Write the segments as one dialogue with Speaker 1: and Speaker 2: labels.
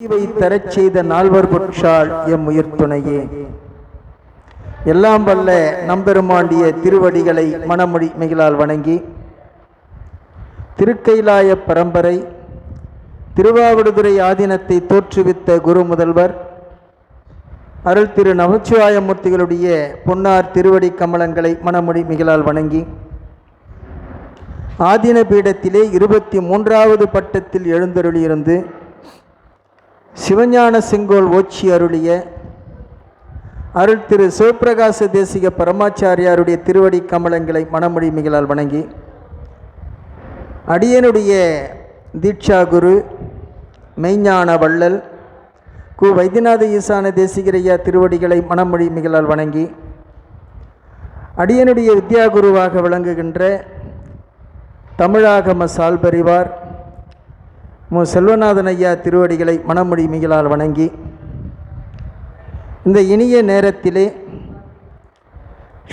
Speaker 1: இவை தரச் செய்த நால்வர் பொற்றாள் எம் உயிர்த்துணையே. எல்லாம் வல்ல நம்பெருமாண்டிய திருவடிகளை மனமொழி மிகளால் வணங்கி திருக்கைலாய பரம்பரை திருவாவடுதுறை ஆதீனத்தை தோற்றுவித்த குரு முதல்வர் அருள் திரு நமச்சிவாயமூர்த்திகளுடைய பொன்னார் திருவடி கமலங்களை மனமொழி மிகளால் வணங்கி ஆதீன பீடத்திலே இருபத்தி மூன்றாவது பட்டத்தில் எழுந்தருளியிருந்து சிவஞான செங்கோல் ஓச்சி அருளிய அருள் திரு சிவபிரகாச தேசிக பரமாச்சாரியாருடைய திருவடி கமலங்களை மனமொழி வணங்கி அடியனுடைய தீட்சா குரு மெய்ஞான வள்ளல் கு. வைத்தியநாத ஈசான தேசிகரையா திருவடிகளை மனமொழி வணங்கி அடியனுடைய வித்யாகுருவாக விளங்குகின்ற தமிழாகம சால்பரிவார் மு. செல்வநாதன் ஐயா திருவடிகளை மனமொழி மிகளால் வணங்கி இந்த இனிய நேரத்திலே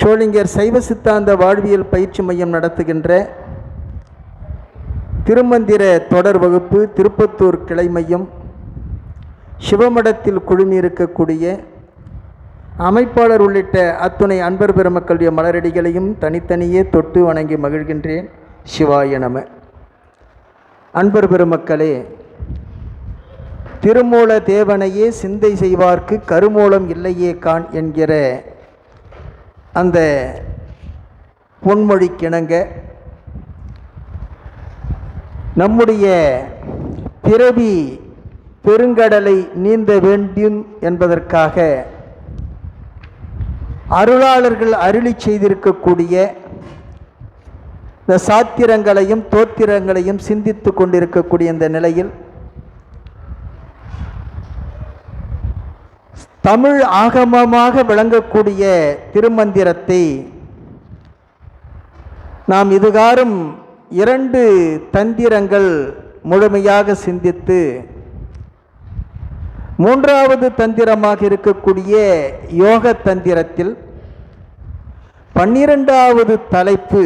Speaker 1: ஷோலிங்கர் சைவ சித்தாந்த வாழ்வியல் பயிற்சி மையம் நடத்துகின்ற திருமந்திர தொடர் வகுப்பு திருப்பத்தூர் கிளை மையம் சிவமடத்தில் குழுமியிருக்கக்கூடிய அமைப்பாளர் உள்ளிட்ட அத்துணை அன்பர் பெருமக்களுடைய மலரடிகளையும் தனித்தனியே தொட்டு வணங்கி மகிழ்கின்றேன். சிவாய நம. அன்பர் பெருமக்களே திருமூல தேவனையே சிந்தை செய்வார்க்கு கருமூலம் இல்லையே கான் என்கிற அந்த பொன்மொழி கிணங்க நம்முடைய பிறவி பெருங்கடலை நீந்த வேண்டும் என்பதற்காக அருளாளர்கள் அருளி செய்திருக்கக்கூடிய இந்த சாத்திரங்களையும் தோத்திரங்களையும் சிந்தித்து கொண்டிருக்கக்கூடிய இந்த நிலையில் தமிழ் ஆகமமாக விளங்கக்கூடிய திருமந்திரத்தை நாம் இதுகாரும் இரண்டு தந்திரங்கள் முழுமையாக சிந்தித்து மூன்றாவது தந்திரமாக இருக்கக்கூடிய யோக தந்திரத்தில் பன்னிரெண்டாவது தலைப்பு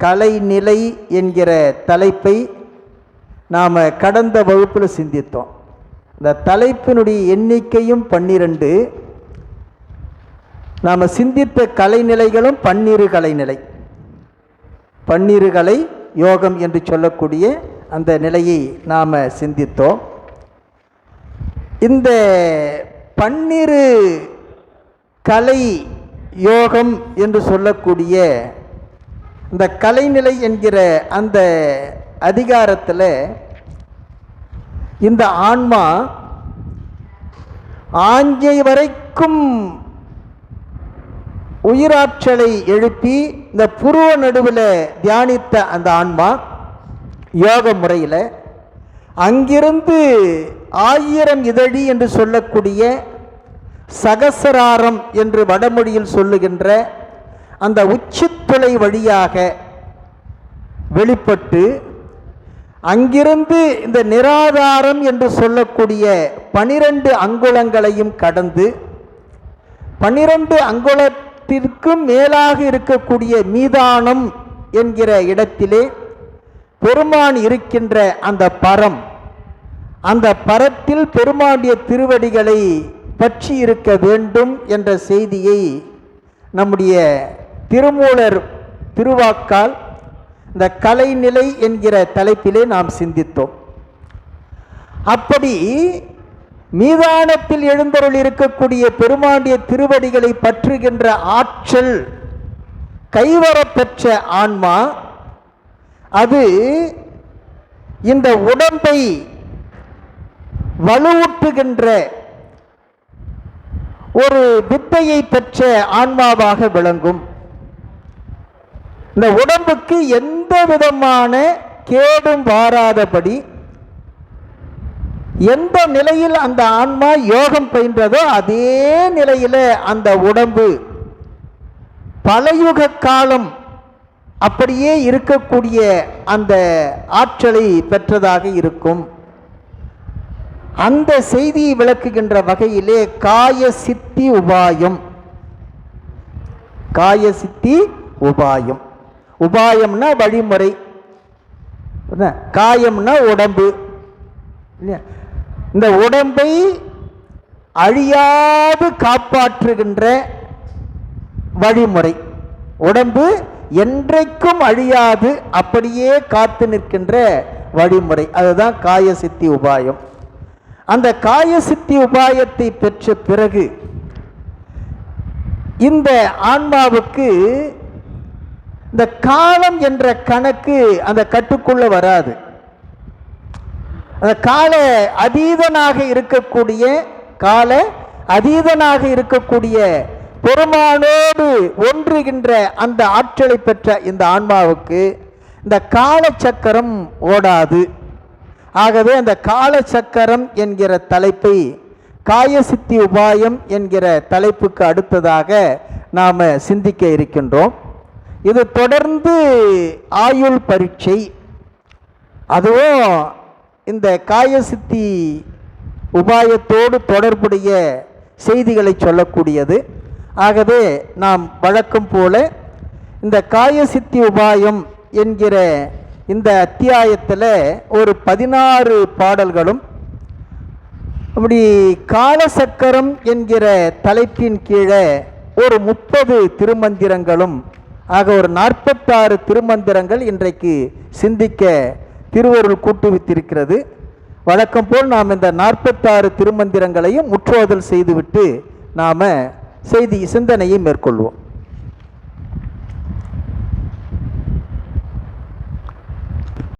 Speaker 1: கலைநிலை என்கிற தலைப்பை நாம் கடந்த வகுப்பில் சிந்தித்தோம். இந்த தலைப்பினுடைய எண்ணிக்கையும் பன்னிரண்டு. நாம் சிந்தித்த கலைநிலைகளும் பன்னிரு கலைநிலை. பன்னிரு கலை யோகம் என்று சொல்லக்கூடிய அந்த நிலையை நாம் சிந்தித்தோம். இந்த பன்னிரு கலை யோகம் என்று சொல்லக்கூடிய இந்த கலைநிலை என்கிற அந்த அதிகாரத்தில் இந்த ஆன்மா ஆஞ்சை வரைக்கும் உயிராற்றலை எழுப்பி இந்த புருவ நடுவில் தியானித்த அந்த ஆன்மா யோக முறையில் அங்கிருந்து ஆயிரம் இதழி என்று சொல்லக்கூடிய சகசராரம் என்று வடமொழியில் சொல்லுகின்ற அந்த உச்சித்துளை வழியாக வெளிப்பட்டு அங்கிருந்து இந்த நிராதாரம் என்று சொல்லக்கூடிய பனிரெண்டு அங்குலங்களையும் கடந்து பனிரெண்டு அங்குலத்திற்கும் மேலாக இருக்கக்கூடிய மீதானம் என்கிற இடத்திலே பெருமான் இருக்கின்ற அந்த பரம். அந்த பரத்தில் பெருமானுடைய திருவடிகளை பற்றி இருக்க வேண்டும் என்ற செய்தியை நம்முடைய திருமூலர் திருவாக்கால் இந்த கலைநிலை என்கிற தலைப்பிலே நாம் சிந்தித்தோம். அப்படி மீதானத்தில் எழுந்தருள் இருக்கக்கூடிய பெருமாண்டிய திருவடிகளை பற்றுகின்ற ஆற்றல் கைவரப்பெற்ற ஆன்மா அது இந்த உடம்பை வலுவூட்டுகின்ற ஒரு வித்தையை பெற்ற ஆன்மாவாக விளங்கும். இந்த உடம்புக்கு எந்த விதமான கேடும் வாராதபடி எந்த நிலையில் அந்த ஆன்மா யோகம் பயின்றதோ அதே நிலையில் அந்த உடம்பு பலயுக காலம் அப்படியே இருக்கக்கூடிய அந்த ஆற்றலை பெற்றதாக இருக்கும். அந்த செய்தியை விளக்குகின்ற வகையிலே காய சித்தி உபாயம். காய சித்தி உபாயம். உபாயம்னா வழிமுறை. என்ன? காயம்னா உடம்பு. இல்லையா? இந்த உடம்பை அழியாது காப்பாற்றுகின்ற வழிமுறை. உடம்பு என்றைக்கும் அழியாது அப்படியே காத்து நிற்கின்ற வழிமுறை. அதுதான் காயசித்தி உபாயம். அந்த காயசித்தி உபாயத்தை பெற்ற பிறகு இந்த ஆன்மாவுக்கு இந்த காலம் என்ற கணக்கு அந்த கட்டுக்குள்ள வராது. அந்த கால அதீதனாக இருக்கக்கூடிய கால அதீதனாக இருக்கக்கூடிய பெருமானோடு ஒன்றுகின்ற அந்த ஆற்றலை பெற்ற இந்த ஆன்மாவுக்கு இந்த காலச்சக்கரம் ஓடாது. ஆகவே அந்த காலச்சக்கரம் என்கிற தலைப்பை காயசித்தி உபாயம் என்கிற தலைப்புக்கு அடுத்ததாக நாம் சிந்திக்க இருக்கின்றோம். இது தொடர்ந்து ஆயுள் பரீட்சை. அதுவும் இந்த காயசித்தி உபாயத்தோடு தொடர்புடைய செய்திகளை சொல்லக்கூடியது. ஆகவே நாம் வழக்கம் போல இந்த காயசித்தி உபாயம் என்கிற இந்த அத்தியாயத்தில் ஒரு பதினாறு பாடல்களும் அப்படி காலசக்கரம் என்கிற தலைப்பின் கீழே ஒரு முப்பது திருமந்திரங்களும் ஆக ஒரு நாற்பத்தாறு திருமந்திரங்கள் இன்றைக்கு சிந்திக்க திருவருள் கூட்டுவித்திருக்கிறது. வழக்கம் போல் நாம் இந்த நாற்பத்தாறு திருமந்திரங்களையும் முற்றோதல் செய்துவிட்டு நாம் செய்தி சிந்தனையை மேற்கொள்வோம்.